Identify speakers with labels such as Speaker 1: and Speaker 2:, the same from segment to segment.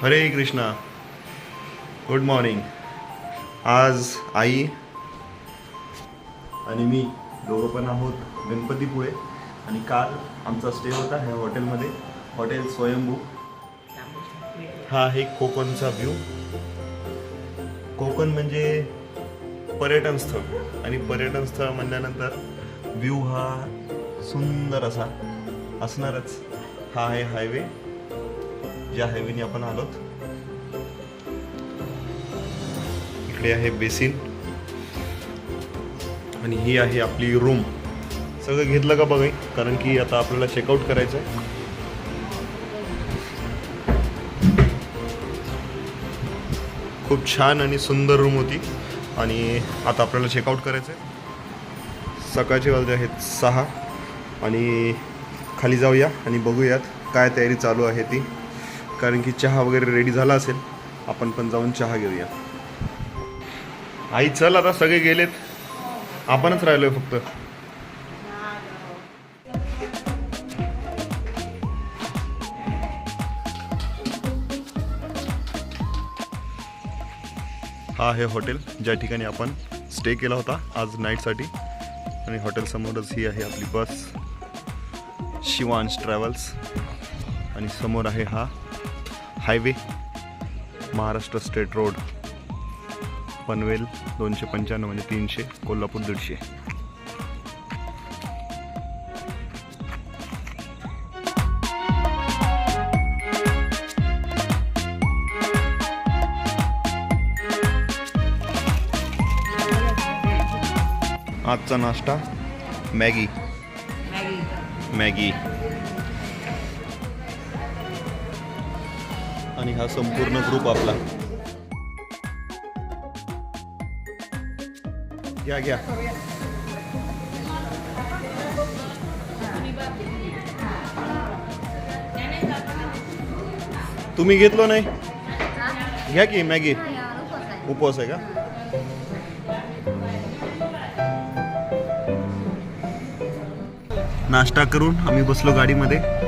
Speaker 1: हरे Krishna. Good morning आज आई आणि मी दोघं पण आहोत गणपतीपुळे आणि काल आमचा स्टे होता ह्या हॉटेलमध्ये हॉटेल स्वयंभू. हा आहे कोकणचा व्ह्यू कोकण म्हणजे पर्यटन स्थळ आणि पर्यटन स्थळ म्हणल्यानंतर व्ह्यू हा सुंदर असा असणारच. हा आहे हायवे ज्या हायवेने आपण आलोत. इकडे आहे बेसिन. आणि ही आहे आपली रूम सगळं घेतलं का बघा? कारण की आता आपल्याला चेकआउट करायचं आहे खूप छान आणि सुंदर रूम होती. आणि आता आपल्याला चेकआउट करायचं आहे सकाळचे वाजले आहेत सहा. आणि खाली जाऊया आणि बघूयात काय तयारी चालू आहे ती. कारण की चहा वगैरे रेडी झाला असेल आपण पण जाऊन चहा घेऊया. आई चल आता सगळे गेलेत. आपणच राहिलोय फक्त. हा आहे हॉटेल ज्या ठिकाणी आपण स्टे केला होता आज नाईटसाठी आणि हॉटेलसमोरच ही आहे आपली बस शिवांश ट्रॅव्हल्स आणि समोर आहे हा highway Maharashtra state road Panvel दोनशे पंच्याण्णव म्हणजे तीनशे कोल्हापूर दीडशे. आजचा नाश्ता मॅगी. मॅगी. आणि हा संपूर्ण ग्रुप आपला. घ्या घ्या. तुम्ही घेतलो नाही? घ्या की मॅगी. उपवास आहे का? नाश्ता करून आम्ही बसलो गाडीमध्ये.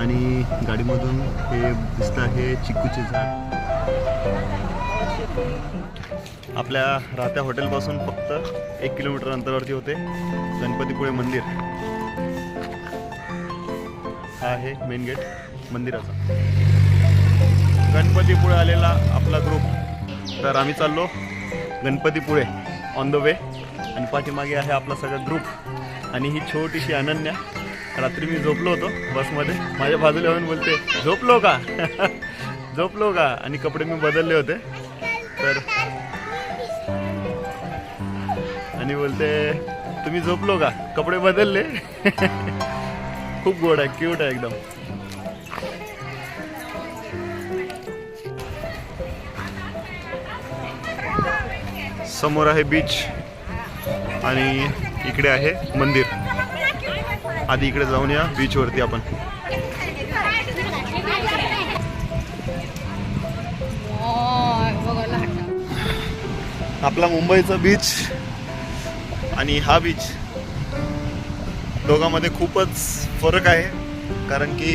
Speaker 1: आणि गाडीमधून हे दिसतं आहे चिकूचे झाड. आपल्या राहत्या हॉटेलपासून फक्त एक किलोमीटर अंतरावरती होते. गणपतीपुळे मंदिर. हा आहे मेन गेट मंदिराचा. गणपतीपुळे आलेला आपला ग्रुप तर आम्ही चाललो गणपतीपुळे ऑन द वे आणि पाठीमागे आहे आपला सगळा ग्रुप आणि ही छोटीशी अनन्या. रात्री मी झोपलो होतो बसमध्ये. माझ्या बाजूला येऊन बोलते झोपलो का? झोपलो का? आणि कपडे मी बदलले होते. तर आणि बोलते तुम्ही झोपलो का? कपडे बदलले? खूप गोड आहे क्यूट आहे एकदम. समोर आहे बीच आणि इकडे आहे मंदिर. आधी इकडे जाऊन या बीच वरती आपण. आपला मुंबईचा बीच आणि हा बीच दोघांमध्ये खूपच फरक आहे कारण की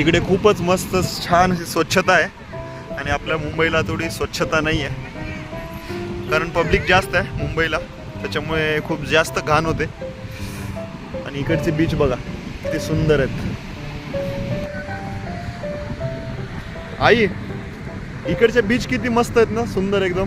Speaker 1: इकडे खूपच मस्त छान अशी स्वच्छता आहे आणि आपल्या मुंबईला थोडी स्वच्छता नाही आहे कारण पब्लिक जास्त आहे मुंबईला त्याच्यामुळे खूप जास्त घाण होते. आणि इकडचे बीच बघा किती सुंदर आहेत. आई इकडचे बीच किती मस्त आहेत ना सुंदर एकदम.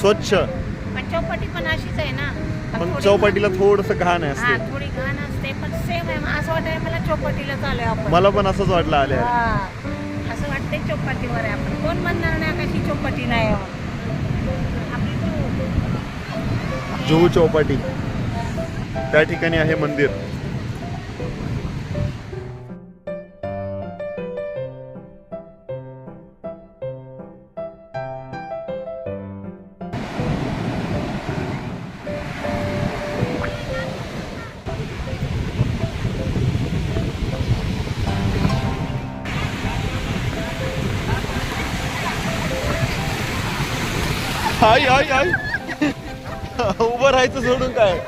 Speaker 1: स्वच्छ.
Speaker 2: पण चौपाटी पण अशीच आहे ना.
Speaker 1: पण चौपाटीला थोडस घाण असते.
Speaker 2: थोडी घाण असते पण सेम आहे. असं वाटतंय मला चौपाटीला आपण.
Speaker 1: मला पण असंच वाटलं आले.
Speaker 2: असं वाटतंय चौपाटीवर आहे आपण. कोण म्हणणार नाही कशी चौपाटी नाही
Speaker 1: जुहू चौपाटी. त्या ठिकाणी आहे मंदिर. आई आई आई. उभं राहायचं सोडून काय?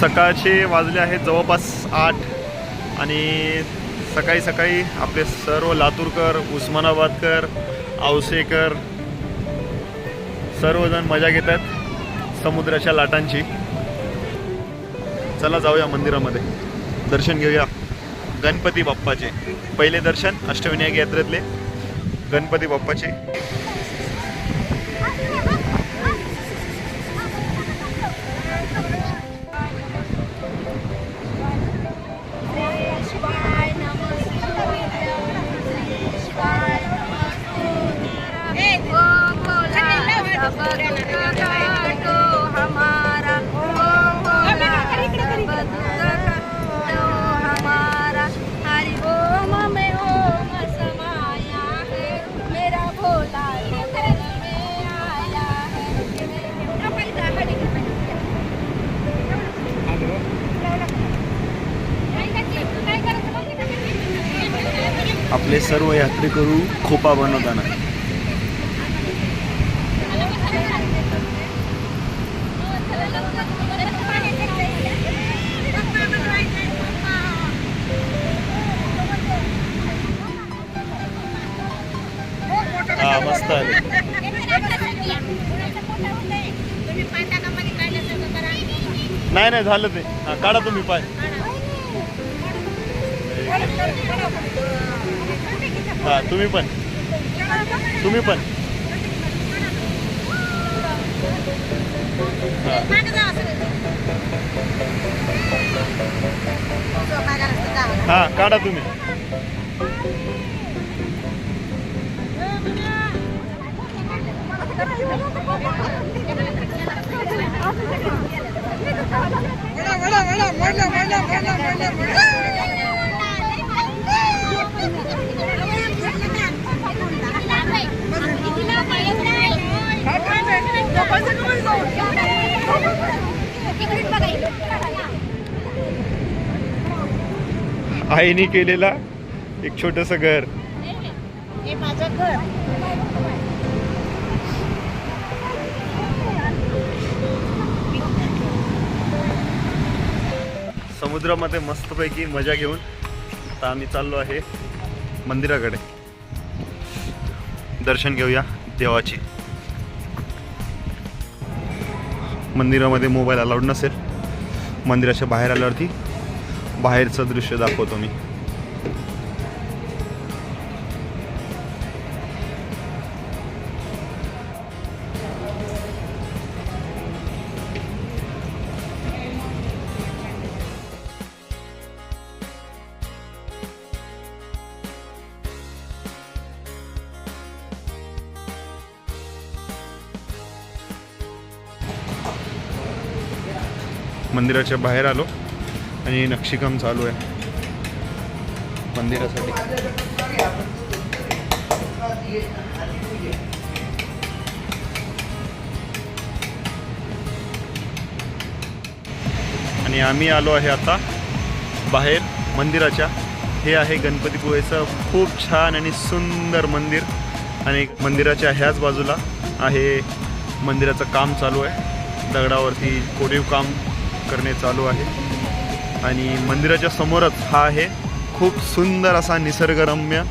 Speaker 1: सकाळचे वाजले आहेत जवळपास आठ आणि सकाळी सकाळी आपले सर्व लातूरकर उस्मानाबादकर आवसेकर सर्वजण मजा घेतात समुद्राच्या लाटांची. चला जाऊया मंदिरामध्ये. दर्शन घेऊया गणपती बाप्पाचे. पहिले दर्शन अष्टविनायक यात्रेतले गणपती बाप्पाचे. आपले सर्व यात्रेकरू खोपा बनवताना. हा मस्त आहे. नाही नाही झालं ते. हा काढा तुम्ही पाय. हा तुम्ही पण. तुम्ही पण. हा काढा तुम्ही आईने केलेला एक छोटस घर. समुद्रामध्ये मस्तपैकी मजा घेऊन आता आम्ही चाललो आहे मंदिराकडे. दर्शन घेऊया देवाची. मंदिरामध्ये मोबाईल अलाउड नसेल. मंदिराच्या बाहेर आल्यावरती बाहेरचं दृश्य दाखवतो मी. मंदिराच्या बाहेर आलो आणि नक्षीकाम चालू आहे. मंदिरासाठी. आणि आम्ही आलो आहे आता बाहेर मंदिराच्या. हे आहे गणपतीपुळेचं खूप छान आणि सुंदर मंदिर. आणि मंदिराच्या ह्याच बाजूला आहे मंदिराचं काम चालू आहे. दगडावरती कोरीव काम करणे चालू आहे. आणि मंदिराच्या समोरच हा आहे खूप सुंदर असा निसर्गरम्य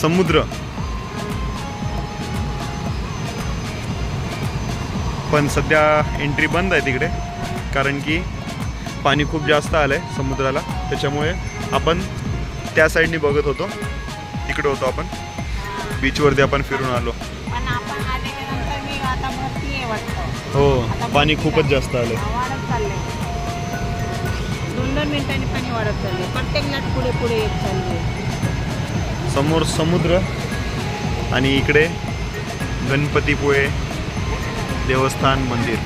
Speaker 1: समुद्र. पण सध्या एंट्री बंद आहे तिकडे कारण की पाणी खूप जास्त आलं आहे समुद्राला. त्याच्यामुळे आपण त्या साईडनी बघत होतो. तिकडे होतो आपण. बीचवरती आपण फिरून आलो. हो पाणी खूपच जास्त आलं
Speaker 2: दोन मिनिटांनी पाणी वाढत चालले प्रत्येक लाट पुढे पुढे येत चालली
Speaker 1: समोर समुद्र आणि इकडे गणपतीपुळे देवस्थान मंदिर.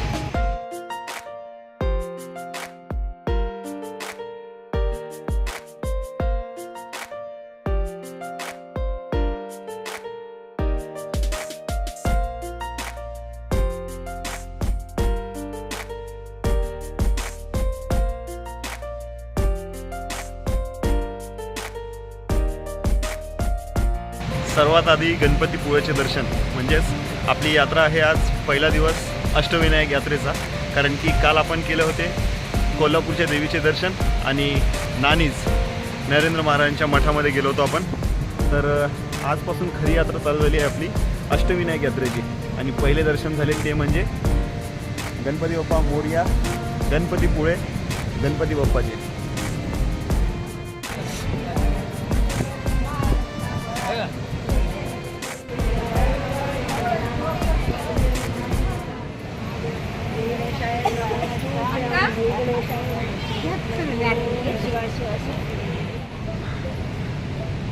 Speaker 1: आधी गणपतीपुळ्याचे दर्शन म्हणजेच आपली यात्रा आहे आज पहिला दिवस अष्टविनायक यात्रेचा. कारण की काल आपण केले होते कोल्हापूरच्या देवीचे दर्शन आणि नानीज नरेंद्र महाराजांच्या मठामध्ये गेलो होतो आपण. तर आजपासून खरी यात्रा चालू झाली आहे आपली अष्टविनायक यात्रेची. आणि पहिले दर्शन झाले ते म्हणजे गणपती बाप्पा मोरया गणपतीपुळे गणपती बाप्पाचे.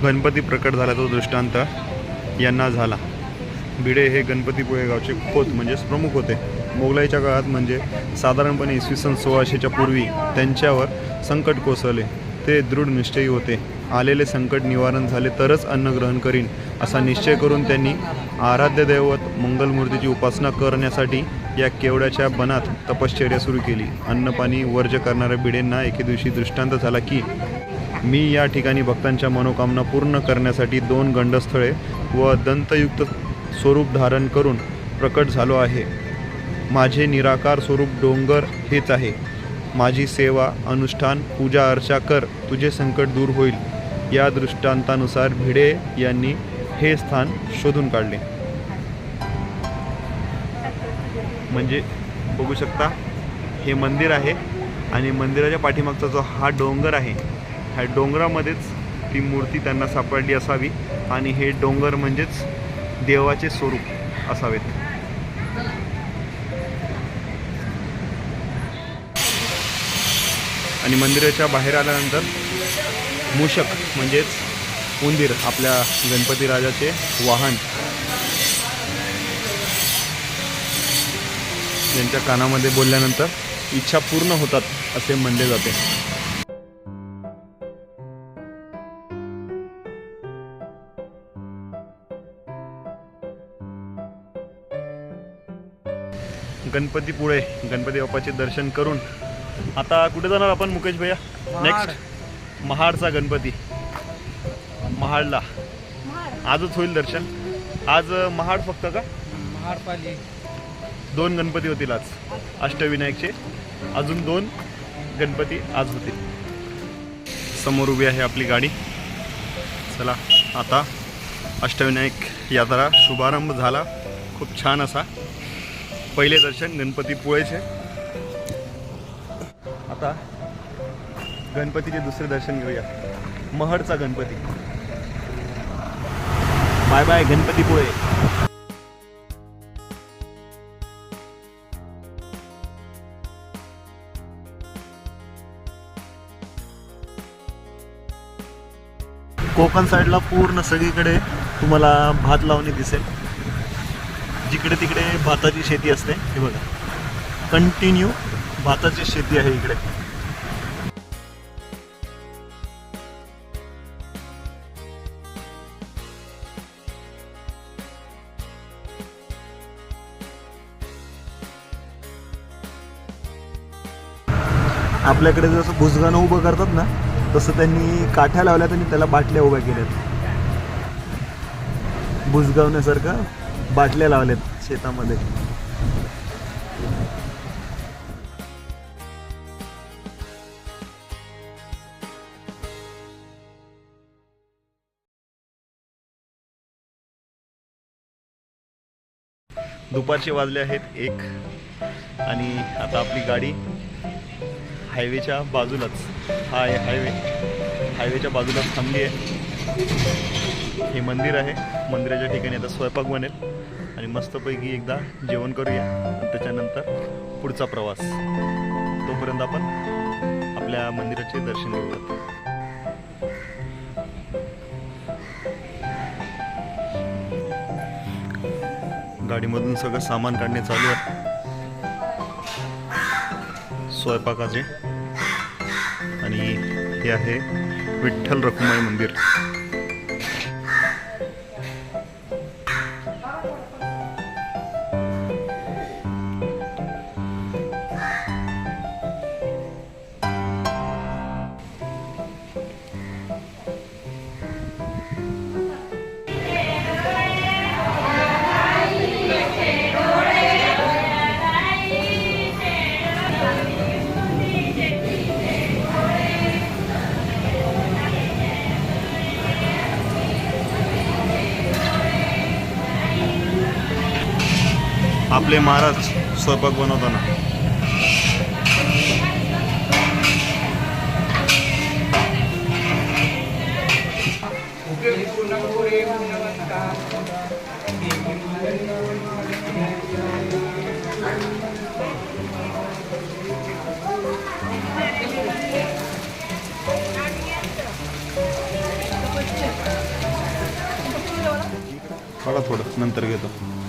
Speaker 1: गणपती प्रकट झाला तो दृष्टांत यांना झाला. भिडे हे गणपतीपुळे गावचे खोत म्हणजेच प्रमुख होते. मोगलाईच्या काळात म्हणजे साधारणपणे इसवी सन सोळाशेच्या पूर्वी त्यांच्यावर संकट कोसळले. ते दृढ निश्चयी होते. आलेले संकट निवारण झाले तरच अन्न ग्रहण करीन असा निश्चय करून त्यांनी आराध्य दैवत मंगलमूर्तीची उपासना करण्यासाठी या केवड्याच्या बनात तपश्चर्या सुरू केली. अन्नपाणी वर्ज करणाऱ्या भिडेंना एके दिवशी दृष्टांत झाला की मी या ठिकाणी भक्तांच्या मनोकामना पूर्ण करण्यासाठी दोन गंडस्थळे व दंतयुक्त स्वरूप धारण करून प्रकट झालो आहे. माझे निराकार स्वरूप डोंगर हेच आहे. माझी सेवा अनुष्ठान पूजा अर्चा कर तुझे संकट दूर होईल. या दृष्टांतानुसार भिडे यांनी हे स्थान शोधून काढले. म्हणजे बघू शकता हे मंदिर आहे आणि मंदिराच्या पाठीमागचा जो हा डोंगर आहे ह्या डोंगरामध्येच ती मूर्ती त्यांना सापडली असावी आणि हे डोंगर म्हणजेच देवाचे स्वरूप असावेत. आणि मंदिराच्या बाहेर आल्यानंतर मूषक म्हणजेच उंदीर आपल्या गणपती राजाचे वाहन यांच्या कानामध्ये बोलल्यानंतर इच्छा पूर्ण होतात असे म्हणले जाते. गणपतीपुळे गणपती बाप्पाचे दर्शन करून आता कुठे जाणार आपण मुकेश भैया? नेक्स्ट महाडचा गणपती. महाडला. आजच होईल दर्शन. आज महाड फक्त का?
Speaker 3: महाडपाली.
Speaker 1: दोन गणपती होतील आज. अष्टविनायकचे. अजून दोन गणपती आज होतील. समोर उभी आहे आपली गाडी. चला आता अष्टविनायक यात्रा शुभारंभ झाला. खूप छान असा. पहिले दर्शन गणपतीपुळेचे आता गणपतीचे दुसरे दर्शन घेऊया. महडचा गणपती. बाय बाय गणपतीपुळे कोकण साईडला पूर्ण सगळीकडे तुम्हाला भात लावणी दिसेल. जिकडे तिकडे भाताची शेती असते हे बघा. कंटिन्यू भाताची शेती आहे इकडे. आपल्याकडे जसं भुजगाणं उभं करतात ना तसं त्यांनी काठ्या लावल्यात आणि त्याला बाटल्या उभ्या केल्यात. भुजगावण्यासारखं बाटल्या लावल्यात शेतामध्ये. दुपारचे वाजले आहेत एक आणि आता आपली गाडी हायवेच्या बाजूलाच. हाय आहे हायवे. हायवेच्या बाजूलाच थांबली आहे. हे मंदिर आहे. मंदिराच्या ठिकाणी आता स्वयंपाक बनेल. आणि मस्तपैकी एकदा जेवण करूया. आणि त्याच्यानंतर पुढचा प्रवास. तोपर्यंत आपण आपल्या मंदिराचे दर्शन घेऊयात. गाडीमधून सगळं सामान काढणे चालू आहे. स्वयंपाकाचे. आणि हे आहे विठ्ठल रखुमाई मंदिर. आपले महाराज स्वयंपाक बनवताना. थोडं थोडं नंतर घेतो.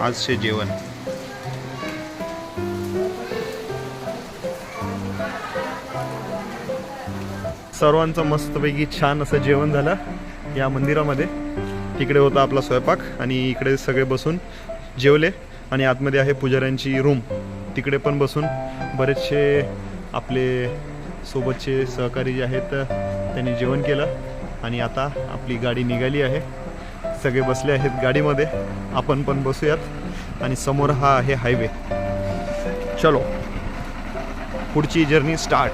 Speaker 1: आजचे जेवण. सर्वांचं मस्तपैकी छान असं जेवण झालं या मंदिरामध्ये. तिकडे होता आपला स्वयंपाक आणि इकडे सगळे बसून जेवले आणि आतमध्ये आहे पुजाऱ्यांची रूम तिकडे पण बसून बरेचसे आपले सोबतचे सहकारी जे आहेत त्यांनी जेवण केलं आणि आता आपली गाडी निघाली आहे. सगळे बसले आहेत गाडीमध्ये. आपण पण बसूयात. आणि समोर हा आहे हायवे चलो पुढची जर्नी स्टार्ट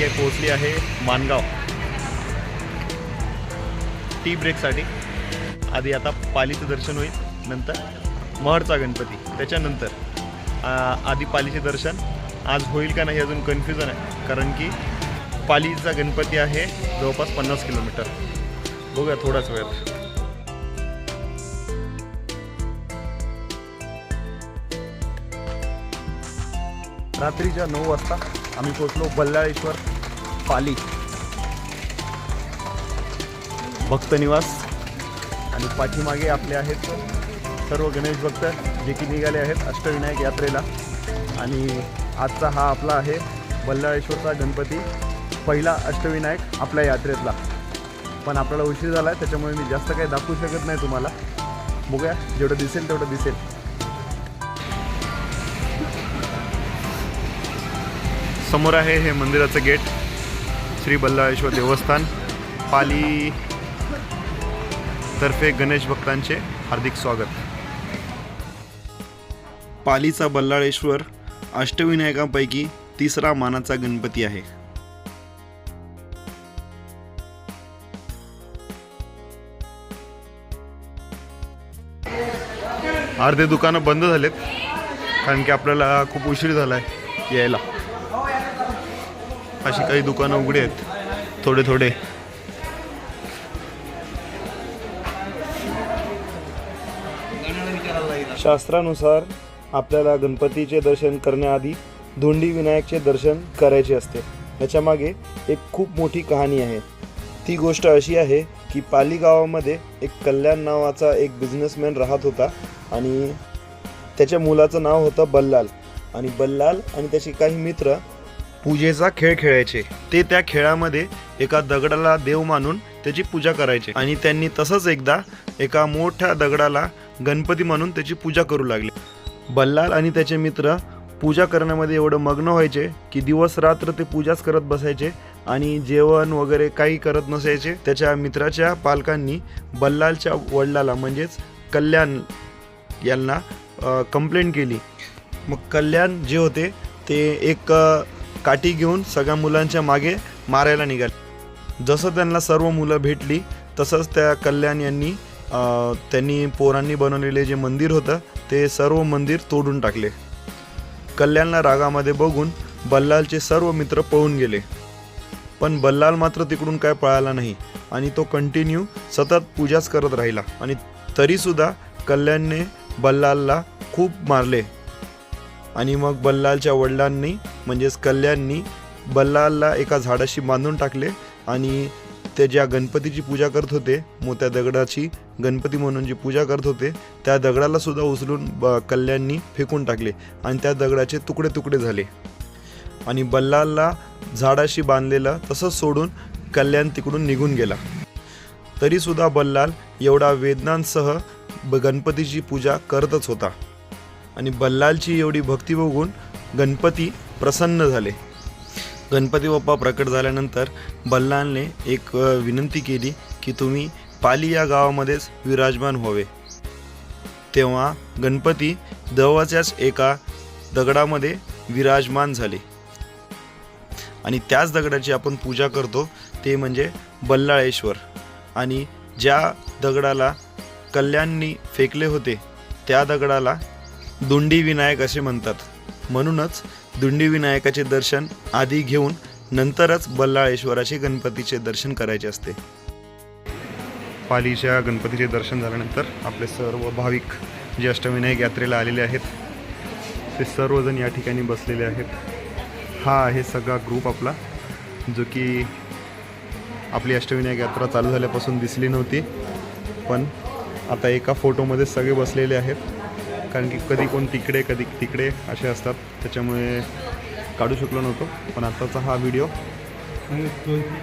Speaker 1: गाडी आहे पोहोचली आहे मानगाव. टी ब्रेकसाठी आधी आता पालीचं दर्शन होईल नंतर महडचा गणपती. त्याच्यानंतर आधी पालीचे दर्शन. आज होईल का नाही अजून कन्फ्युजन आहे कारण की पालीचा गणपती आहे जवळपास पन्नास किलोमीटर. बघूया थोडाच वेळ. रात्रीच्या नऊ वाजता आम्ही पोचलो बल्लाळेश्वर पाली. भक्तनिवास आणि पाठीमागे आपले आहेत सर्व गणेश भक्त जे की निघाले आहेत अष्टविनायक यात्रेला. आणि आजचा हा आपला आहे बल्लाळेश्वरचा गणपती पहिला अष्टविनायक आपल्या यात्रेतला. पण आपल्याला उशीर झाला आहे त्याच्यामुळे मी जास्त काही दाखवू शकत नाही तुम्हाला. बघूया जेवढं दिसेल तेवढं दिसेल. समोर आहे हे मंदिराचं गेट श्री बल्लाळेश्वर देवस्थान. पाली तर्फे गणेश भक्तांचे हार्दिक स्वागत. पालीचा बल्लाळेश्वर अष्टविनायकांपैकी तिसरा मानाचा गणपती आहे. अर्धे दुकानं बंद झालेत कारण की आपल्याला खूप उशीर झाला आहे यायला. अशी काही दुकानं उघडी आहेत. थोडे थोडे. शास्त्रानुसार आपल्याला गणपतीचे दर्शन करण्याआधी धोंडी विनायकचे दर्शन करायचे असते. याच्यामागे एक खूप मोठी कहाणी आहे. ती गोष्ट अशी आहे की पाली गावामध्ये एक कल्याण नावाचा एक बिझनेसमॅन राहत होता आणि त्याच्या मुलाचं नाव होतं बल्लाल. आणि बल्लाल आणि त्याचे काही मित्र पूजेचा खेळ खेळायचे. ते त्या खेळामध्ये एका दगडाला देव मानून त्याची पूजा करायचे. आणि त्यांनी तसंच एकदा एका मोठ्या दगडाला गणपती मानून त्याची पूजा करू लागले. बल्लाल आणि त्याचे मित्र पूजा करण्यामध्ये एवढं मग्न व्हायचे की दिवस रात्र ते पूजाच करत बसायचे आणि जेवण वगैरे काही करत नसायचे. त्याच्या मित्राच्या पालकांनी बल्लालच्या वडिलाला म्हणजेच कल्याण यांना कंप्लेंट केली. मग कल्याण जे होते ते एक काठी घेऊन सगळ्या मुलांच्या मागे मारायला निघाले. जसं त्यांना सर्व मुलं भेटली तसंच त्या कल्याण यांनी त्यांनी पोरांनी बनवलेले जे मंदिर होतं ते सर्व मंदिर तोडून टाकले. कल्याणला रागामध्ये बघून बल्लालचे सर्व मित्र पळून गेले. पण बल्लाल मात्र तिकडून काय पळाला नाही आणि तो कंटिन्यू सतत पूजाच करत राहिला आणि तरीसुद्धा कल्याणने बल्लालला खूप मारले. आणि मग बल्लालच्या वडिलांनी म्हणजेच कल्याणनी बल्लालला एका झाडाशी बांधून टाकले आणि ते ज्या गणपतीची पूजा करत होते मोठ्या दगडाची गणपती म्हणून जी पूजा करत होते त्या दगडाला सुद्धा उचलून ब कल्याणनी फेकून टाकले आणि त्या दगडाचे तुकडे तुकडे झाले. आणि बल्लालला झाडाशी बांधलेलं तसंच सोडून कल्याण तिकडून निघून गेला. तरीसुद्धा बल्लाल एवढा वेदनांसह ब गणपतीची पूजा करतच होता. आणि बल्लालची एवढी भक्ती बघून गणपती प्रसन्न झाले. गणपती बाप्पा प्रकट झाल्यानंतर बल्लालने एक विनंती केली की तुम्ही पाली या गावामध्येच विराजमान व्हावे. तेव्हा गणपती जवळच्याच एका दगडामध्ये विराजमान झाले. आणि त्याच दगडाची आपण पूजा करतो ते म्हणजे बल्लाळेश्वर. आणि ज्या दगडाला कल्याणनी फेकले होते त्या दगडाला दुंडी विनायक असे म्हणतात. म्हणूनच दुंडी विनायकाचे दर्शन आधी घेऊन नंतरच बल्लाळेश्वराचे गणपतीचे दर्शन करायचे असते. पालीच्या गणपतीचे दर्शन झाल्यानंतर आपले सर्व भाविक जे अष्टविनायक यात्रेला आलेले आहेत ते सर्वजण या ठिकाणी बसलेले आहेत. हा आहे सगळा ग्रुप आपला जो की आपली अष्टविनायक यात्रा चालू झाल्यापासून दिसली नव्हती पण आता एका फोटोमध्ये सगळे बसलेले आहेत. कारण की कधी कोण तिकडे कधी तिकडे असे असतात. त्याच्यामुळे काढू शकलो नव्हतो. पण आताचा हा व्हिडिओ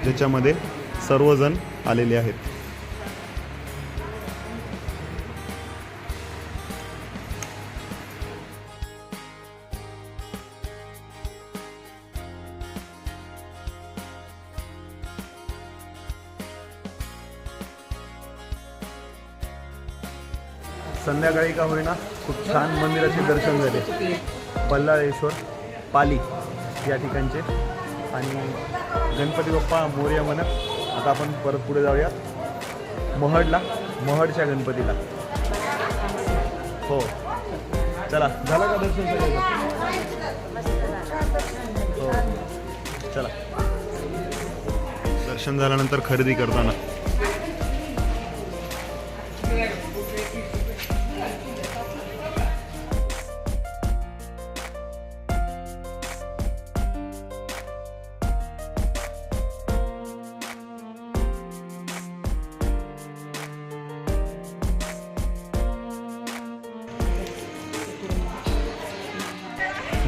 Speaker 1: ज्याच्यामध्ये सर्वजण आलेले आहेत. संध्याकाळी का होईना खूप छान मंदिराचे दर्शन झाले. बल्लाळेश्वर पाली या ठिकाणचे. आणि गणपती बाप्पा मोर्या म्हणत आता आपण परत पुढे जाऊया. महडला महडच्या गणपतीला. हो. चला. झालं का दर्शन हो. चला. दर्शन झाल्यानंतर खरेदी करताना.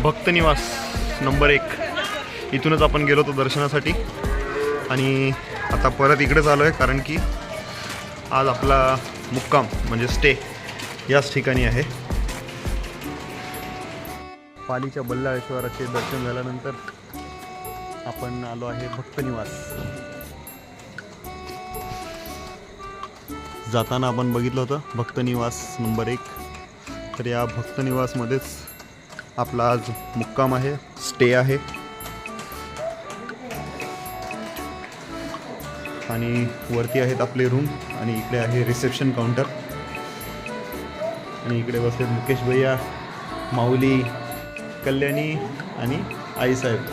Speaker 1: भक्तनिवास नंबर एक. इथूनच आपण गेलो होतो दर्शनासाठी. आणि आता परत इकडेच आलो आहे कारण की आज आपला मुक्काम म्हणजे स्टे याच ठिकाणी आहे. पालीच्या बल्लाळेश्वराचे दर्शन झाल्यानंतर आपण आलो आहे भक्तनिवास. जाताना आपण बघितलं होतं भक्तनिवास नंबर एक. तर या भक्तनिवासमध्येच आपला आज मुक्काम आहे स्टे आहे. आणि वरती आहेत आपले रूम आणि इकडे आहे रिसेप्शन काउंटर आणि इकडे बसलेत मुकेश भैया माऊली कल्याणी आणि आईसाहेब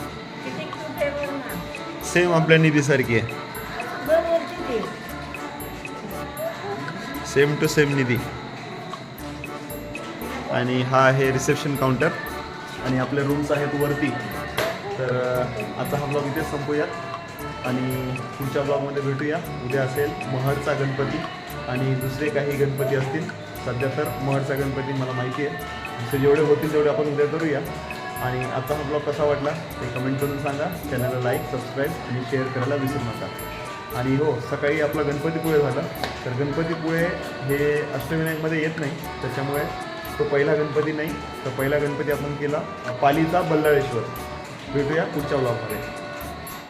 Speaker 1: सेम आपल्या निधीसारखी आहे. Same to same Nidhi. आणि हा आहे रिसेप्शन काउंटर आणि आपले रूम्स आहेत वरती. तर आता हा ब्लॉग इथेच संपूयात. आणि पुढच्या ब्लॉगमध्ये भेटूया. उद्या असेल महडचा गणपती आणि दुसरे काही गणपती असतील. सध्या तर महडचा गणपती मला माहिती आहे. दुसरे जेवढे होतील तेवढे आपण उद्या करूया. आणि आता हा ब्लॉग कसा वाटला ते कमेंट करून सांगा. चॅनलला लाईक सबस्क्राईब आणि शेअर करायला विसरू नका. आणि हो सकाळी आपला गणपतीपुळे झाला. तर गणपतीपुळे हे अष्टविनायकमध्ये येत नाही. त्याच्यामुळे तो पहिला गणपती नाही तर पहिला गणपती आपण केला पालीचा बल्लाळेश्वर. भेटूया पुढच्या ब्लॉगमध्ये